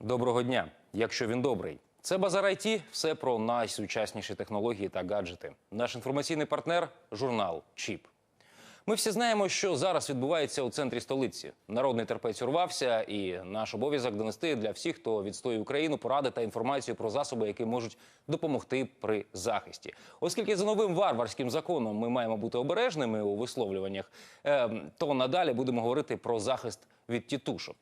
Доброго дня, якщо він добрий. Це Базар IT, все про найсучасніші технології та гаджети. Наш інформаційний партнер журнал Чіп. Ми всі знаємо, що зараз відбувається у центрі столиці. Народний терпець урвався, і наш обов'язок донести для всіх, хто відстоює Україну, поради та інформацію про засоби, які можуть допомогти при захисті. Оскільки за новим варварським законом ми маємо бути обережними у висловлюваннях, е, то надалі будемо говорити про захист від тітушок.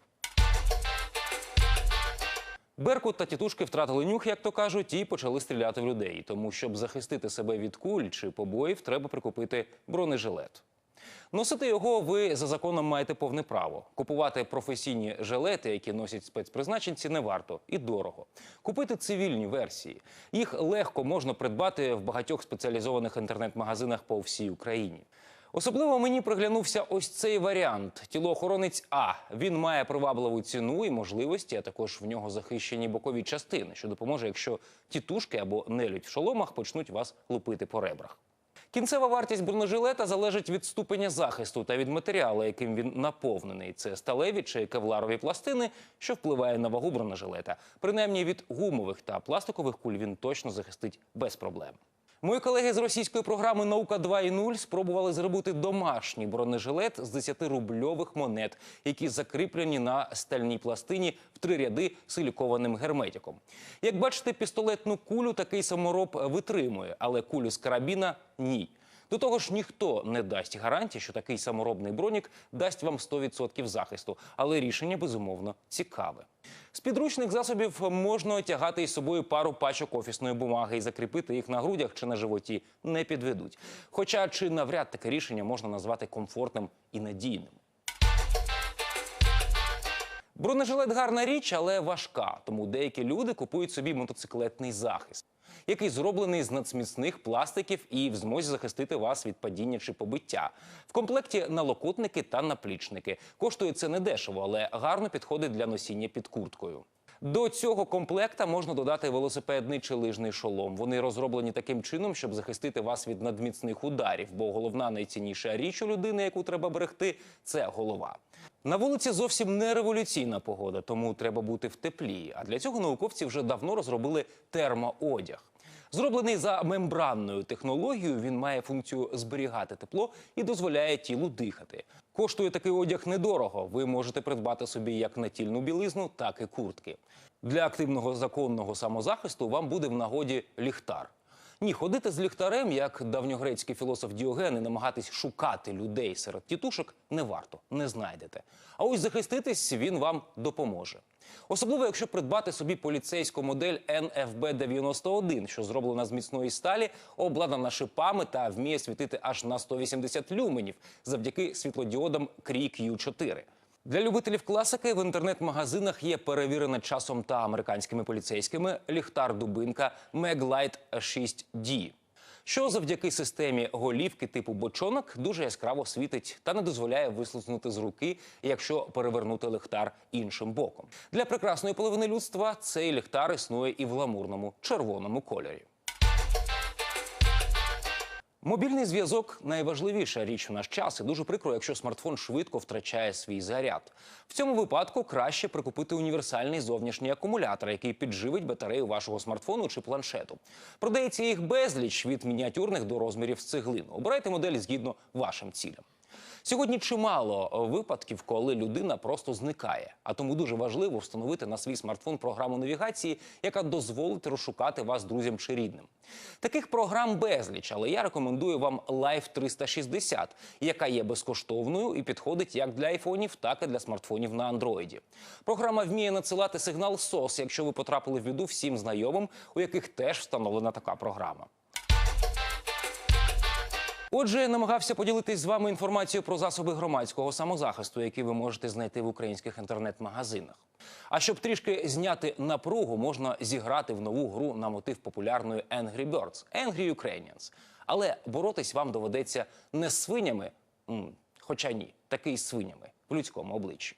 Беркут та тітушки втратили нюх, як то кажуть, і почали стріляти в людей. Тому, щоб захистити себе від куль чи побоїв, треба прикупити бронежилет. Носити його ви за законом маєте повне право. Купувати професійні жилети, які носять спецпризначенці, не варто і дорого. Купити цивільні версії. Їх легко можна придбати в багатьох спеціалізованих інтернет-магазинах по всій Україні. Особливо мені приглянувся ось цей варіант. Тілоохоронець А. Він має привабливу ціну і можливості, а також в нього захищені бокові частини, що допоможе, якщо тітушки або нелюдь в шоломах почнуть вас лупити по ребрах. Кінцева вартість бронежилета залежить від ступеня захисту та від матеріалу, яким він наповнений. Це сталеві чи кевларові пластини, що впливає на вагу бронежилета. Принаймні від гумових та пластикових куль він точно захистить без проблем. Мої колеги з російської програми Наука 2.0 спробували зробити домашній бронежилет з 10-рубльових монет, які закріплені на стальній пластині в три ряди силікованим герметиком. Як бачите, пістолетну кулю такий самороб витримує, але кулю з карабіна ні. До того ж, ніхто не дасть гарантії, що такий саморобний бронік дасть вам 100% захисту, але рішення безумовно цікаве. З підручних засобів можна тягати із собою пару пачок офісної бумаги і закріпити їх на грудях чи на животі не підведуть. Хоча чи навряд таке рішення можна назвати комфортним і надійним. Бронежилет гарна річ, але важка, тому деякі люди купують собі мотоциклетний захист, який зроблений з нацміцних пластиків і в змозі захистити вас від падіння чи побиття. В комплекті налокотники та наплічники. Коштує це недешево, але гарно підходить для носіння під курткою. До цього комплекта можна додати велосипедний чи лижний шолом. Вони розроблені таким чином, щоб захистити вас від надміцних ударів, бо головна найцінніша річ у людини, яку треба берегти, це голова. На вулиці зовсім не революційна погода, тому треба бути в теплі. А для цього науковці вже давно розробили термоодяг. Зроблений за мембранною технологією, він має функцію зберігати тепло і дозволяє тілу дихати. Коштує такий одяг недорого. Ви можете придбати собі як натільну білизну, так і куртки. Для активного законного самозахисту вам буде в нагоді ліхтар. Ні, ходити з ліхтарем, як давньогрецький філософ Діоген, і намагатись шукати людей серед тітушок не варто, не знайдете. А ось захиститись він вам допоможе. Особливо, якщо придбати собі поліцейську модель NFB 91, що зроблена з міцної сталі, обладнана шипами та вміє світити аж на 180 люменів завдяки світлодіодам Cree Q4. Для любителів класики в інтернет-магазинах є перевірена часом та американськими поліцейськими ліхтар дубинка Meglight 6D, що завдяки системі голівки типу бочонок дуже яскраво світить та не дозволяє вислизнути з руки, якщо перевернути ліхтар іншим боком. Для прекрасної половини людства цей ліхтар існує і в ламурному червоному кольорі. Мобільний зв'язок найважливіша річ у наш час, і дуже прикро, якщо смартфон швидко втрачає свій заряд. В цьому випадку краще прикупити універсальний зовнішній акумулятор, який підживить батарею вашого смартфону чи планшету. Продається їх безліч від мініатюрних до розмірів з цеглин. Обирайте модель згідно вашим цілям. Сьогодні чимало випадків, коли людина просто зникає. А тому дуже важливо встановити на свій смартфон програму навігації, яка дозволить розшукати вас друзям чи рідним. Таких програм безліч, але я рекомендую вам Life 360, яка є безкоштовною і підходить як для айфонів, так і для смартфонів на андроїді. Програма вміє надсилати сигнал SOS, якщо ви потрапили в біду всім знайомим, у яких теж встановлена така програма. Отже, намагався поділитись з вами інформацією про засоби громадського самозахисту, які ви можете знайти в українських інтернет-магазинах. А щоб трішки зняти напругу, можна зіграти в нову гру на мотив популярної Angry Birds – Angry Ukrainians. Але боротись вам доведеться не з свинями, хоча ні, таки й з свинями в людському обличчі.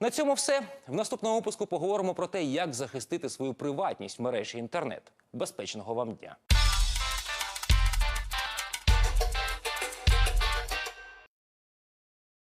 На цьому все. В наступному випуску поговоримо про те, як захистити свою приватність в мережі інтернет. Безпечного вам дня!